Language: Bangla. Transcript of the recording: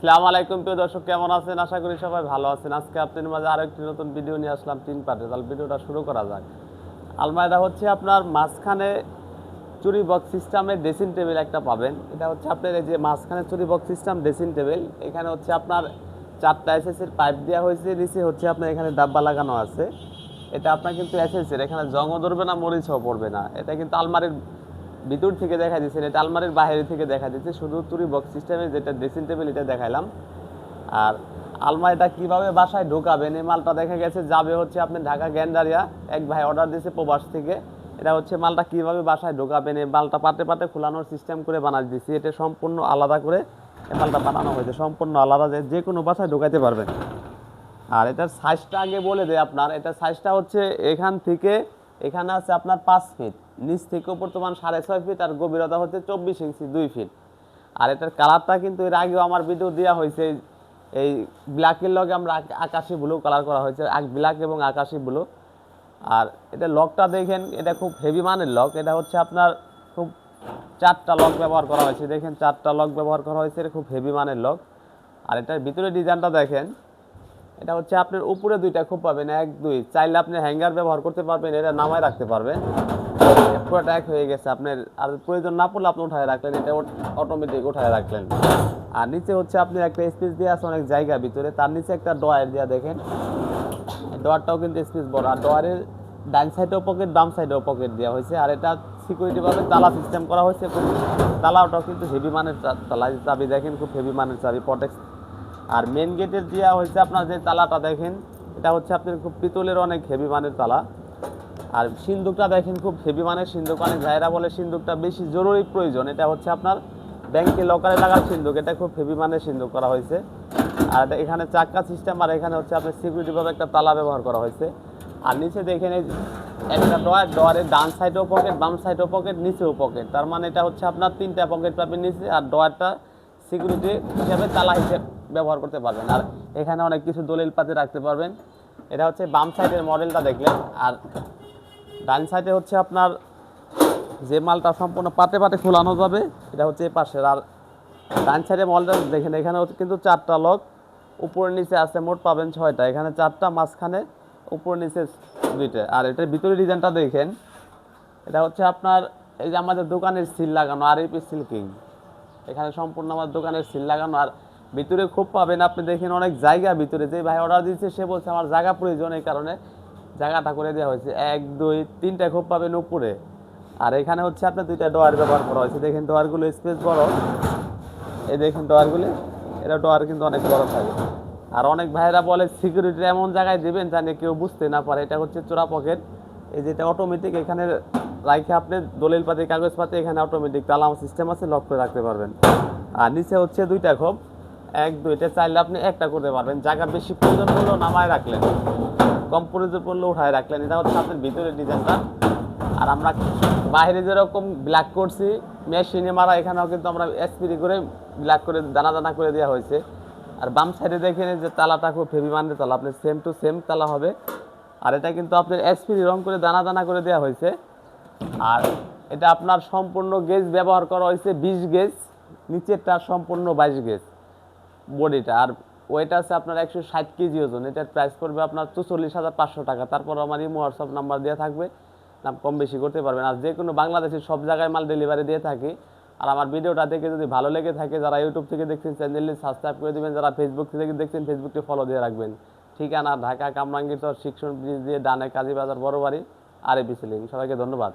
আসসালামু আলাইকুম, প্রিয় দর্শক, কেমন আছেন? আশা করি সবাই ভালো আছেন। আজকে আপনাদের মাঝে আরও একটি নতুন ভিডিও নিয়ে আসলাম, তিন পার্টে তাহলে ভিডিওটা শুরু করা যাক। আলমারিটা হচ্ছে আপনার মাঝখানে চুরি বক্স সিস্টেমের ড্রেসিং টেবিল একটা পাবেন। এটা হচ্ছে আপনার এই যে মাঝখানে চুরি বক্স সিস্টেম ড্রেসিং টেবিল এখানে হচ্ছে আপনার চারটা এসএসির পাইপ দেওয়া হয়েছে। নিচে হচ্ছে আপনার এখানে ডাব্বা লাগানো আছে। এটা আপনার কিন্তু এসএসির এখানে জংও ধরবে না, মরিচও পড়বে না। এটা কিন্তু আলমারির ভিতর থেকে দেখা দিচ্ছে, এটা আলমারির বাইরে থেকে দেখা দিচ্ছে। শুধু তুরি বক্স সিস্টেমে যেটা ড্রেসিং টেবিল এটা দেখাইলাম। আর আলমারিটা কীভাবে বাসায় ঢোকাবেন এই মালটা দেখা গেছে, যাবে হচ্ছে আপনি ঢাকা গ্যান্ডারিয়া। এক ভাই অর্ডার দিয়েছে প্রবাস থেকে। এটা হচ্ছে মালটা কীভাবে বাসায় ঢোকাবেন এই মালটা পাতে পাতে খোলানোর সিস্টেম করে বানাই দিয়েছি এটা সম্পূর্ণ আলাদা করে এই মালটা বানানো হয়েছে, সম্পূর্ণ আলাদা, যে কোনো বাসায় ঢোকাতে পারবেন। আর এটার সাইজটা আগে বলে দেয় আপনার, এটার সাইজটা হচ্ছে এখান থেকে এখানে আছে আপনার পাঁচ ফিট নিচ থেকে উপর তোমার সাড়ে ছয় ফিট আর গভীরতা হচ্ছে চব্বিশ ইঞ্চি দুই ফিট আর এটার কালারটা কিন্তু এর আগেও আমার ভিডিও দেওয়া হয়েছে, এই- এই ব্ল্যাকের লগে আমরা আকাশি ব্লু কালার করা হয়েছে এক ব্ল্যাক এবং আকাশি ব্লু আর এটা লকটা দেখেন, এটা খুব হেভি মানের লক, এটা হচ্ছে আপনার খুব চারটা লক ব্যবহার করা হয়েছে। দেখেন, চারটা লক ব্যবহার করা হয়েছে, এটা খুব হেভি মানের লক। আর এটার ভিতরে ডিজাইনটা দেখেন এটা হচ্ছে আপনার উপরে দুইটা খুব পাবেন, এক, দুই। চাইলে আপনি হ্যাঙ্গার ব্যবহার করতে পারবেন, এটা নামায় রাখতে পারবেন। পুরোটা এক হয়ে গেছে। আপনার আর প্রয়োজন না পড়লে আপনি উঠায় রাখলেন, এটা অটোমেটিক উঠায় রাখলেন। আর নিচে হচ্ছে আপনি একটা স্পেস দিয়ে আছে অনেক জায়গা ভিতরে, তার নিচে একটা ডয়ার দেওয়া দেখেন। ডয়ারটাও কিন্তু স্পেস বড়। আর ডয়ারের ডান সাইডেও পকেট বাম সাইডেও পকেট দেওয়া হয়েছে। আর এটা সিকিউরিটি ভাবে তালা সিস্টেম করা হয়েছে। তালাটাও কিন্তু হেভি মানের তালা চাবি দেখেন, খুব হেভি মানের চাবি প্রটেক্ট আর মেন গেটের দেওয়া হয়েছে আপনার যে তালাটা দেখেন, এটা হচ্ছে আপনার খুব পিতলের অনেক হেভি মানের তালা। আর সিন্দুকটা দেখেন খুব হেভি মানের সিন্দুক অনেক ভাইরা বলে সিন্দুকটা বেশি জরুরি প্রয়োজন, এটা হচ্ছে আপনার ব্যাংকে লকারে লাগার সিন্দুক, এটা খুব হেভি মানের সিন্দুক করা হয়েছে। আর এখানে চাক্কা সিস্টেম আর এখানে হচ্ছে আপনার সিকিউরিটি ভাবে একটা তালা ব্যবহার করা হয়েছে। আর নিচে দেখেন এই একটা ডয়ার ডয়ারের ডান সাইডেও পকেট বাম সাইডেও পকেট নিচেও পকেট তার মানে এটা হচ্ছে আপনার তিনটা পকেট পাবেন নিচে, আর ডয়ারটা সিকিউরিটি হিসাবে তালা হিসেবে ব্যবহার করতে পারবেন। আর এখানে অনেক কিছু দলিল পাতি রাখতে পারবেন। এটা হচ্ছে বাম সাইডের মডেলটা দেখলেন। আর ডান সাইডে হচ্ছে আপনার যে মালটা সম্পূর্ণ পাতে পাতে খোলানো যাবে, এটা হচ্ছে এই পাশের। আর ডান সাইডে মলটা দেখেন, এখানে হচ্ছে কিন্তু চারটা লক। উপর নিচে আছে মোট পাবেন ছয়টা। এখানে চারটা, মাঝখানে উপর নিচে দুইটা। আর এটার ভিতরে ডিজাইনটা দেখেন, এটা হচ্ছে আপনার এই যে আমাদের দোকানের সিল লাগানো, আর এপি সিল্কিং। এখানে সম্পূর্ণ আমার দোকানের সিল লাগানো। আর ভিতরে খুব পাবেন আপনি দেখেন অনেক জায়গা ভিতরে। যে ভাই অর্ডার দিচ্ছে সে বলছে আমার জায়গা প্রয়োজন এই কারণে জায়গাটা করে দেওয়া হয়েছে। এক, দুই, তিনটা খুব পাবেন উপরে। আর এখানে হচ্ছে আপনার দুইটা ডোয়ার ব্যবহার করা হয়েছে। দেখেন ডোয়ারগুলো স্পেস বড়। এই দেখেন ডোয়ারগুলি এটা ডোয়ার কিন্তু অনেক বড় থাকে। আর অনেক ভাইরা বলে সিকিউরিটি এমন জায়গায় দেবেন জানি কেউ বুঝতে না পারে। এটা হচ্ছে চোরা পকেট। এই যেটা অটোমেটিক এখানে রাখে আপনি দলিল পাতি, কাগজ পাতি এখানে অটোমেটিক তালাম সিস্টেম আছে লক করে রাখতে পারবেন। আর নিচে হচ্ছে দুইটা খোপ। এক, দুইটা চাইলে আপনি একটা করতে পারবেন। জায়গা বেশি প্রয়োজন পড়লেও নামায় রাখলেন। কম প্রয়োজন পড়লে উঠায় রাখলেন। এটা হচ্ছে আপনার ভিতরের ডিজাইনটা আর আমরা বাইরে যেরকম ব্ল্যাক করছি মেশিনে মারা এখানেও কিন্তু আমরা স্প্রে করে ব্ল্যাক করে, দানা দানা করে দেওয়া হয়েছে। আর বাম সাইডে দেখেন যে তালাটা খুব হেভি মানের তালা। আপনি সেম টু সেম তালা হবে। আর এটা কিন্তু আপনার স্প্রে রং করে, দানা দানা করে দেওয়া হয়েছে। আর এটা আপনার সম্পূর্ণ গেজ ব্যবহার করা হয়েছে বিশ গেজ নিচেরটা সম্পূর্ণ বাইশ গেজ বডিটা আর ওয়েট আছে আপনার একশো ষাট কেজি ওজন। এটার প্রাইস পড়বে আপনার চুচল্লিশ হাজার পাঁচশো টাকা। তারপর আমার ইমো হোয়াটসঅ্যাপ নাম্বার দেওয়া থাকবে। দাম কম বেশি করতে পারবেন। আর যে কোনো বাংলাদেশের সব জায়গায় মাল ডেলিভারি দিয়ে থাকি। আর আমার ভিডিওটা দেখে যদি ভালো লেগে থাকে, যারা ইউটিউব থেকে দেখছেন চ্যানেলটি সাবস্ক্রাইব করে দেবেন। যারা ফেসবুক থেকে দেখছেন ফেসবুকটি ফলো দিয়ে রাখবেন। ঠিকানা ঢাকা কামরাঙ্গীর শিক্ষণ ব্রিজ দিয়ে ডানে কাজী বাজার বড় বাড়ি আর সিলিং সবাইকে ধন্যবাদ।